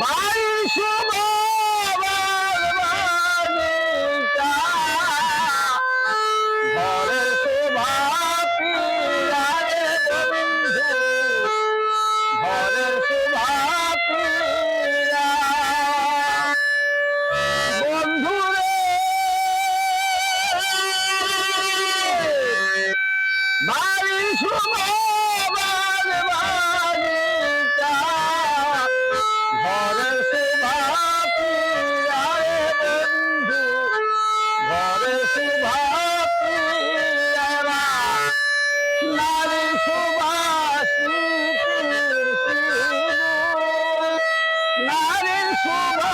বাইশ শোভা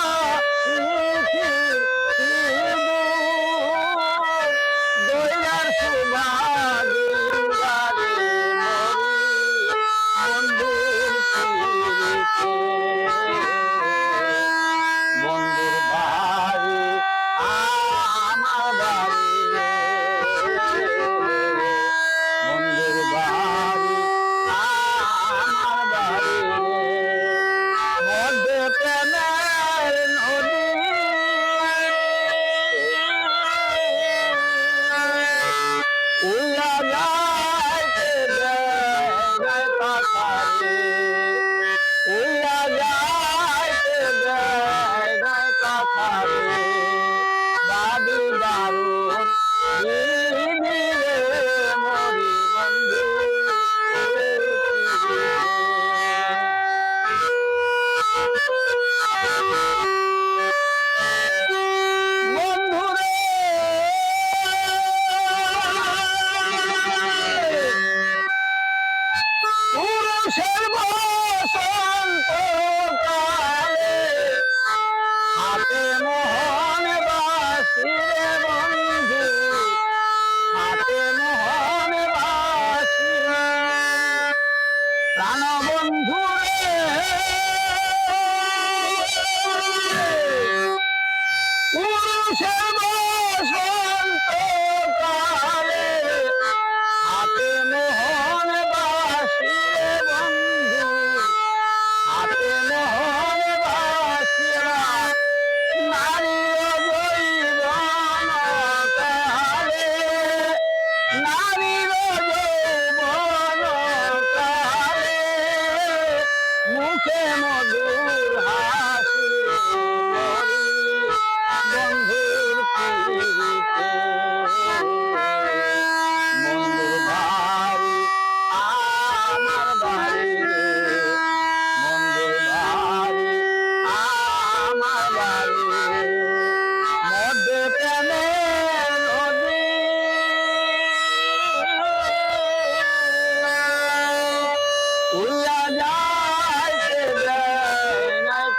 উল্লা যায়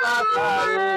পাখারে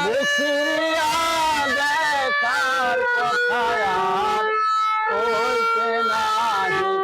মুসিয়া দেখার কথা আর কইতে নাহি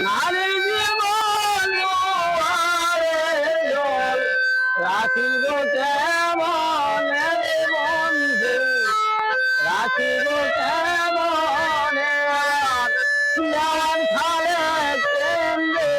নারী জীবন রাখি গোটে মনে বন্ধু রাখি গোটে মনে দেওয়ান খালে কেন্দ্রে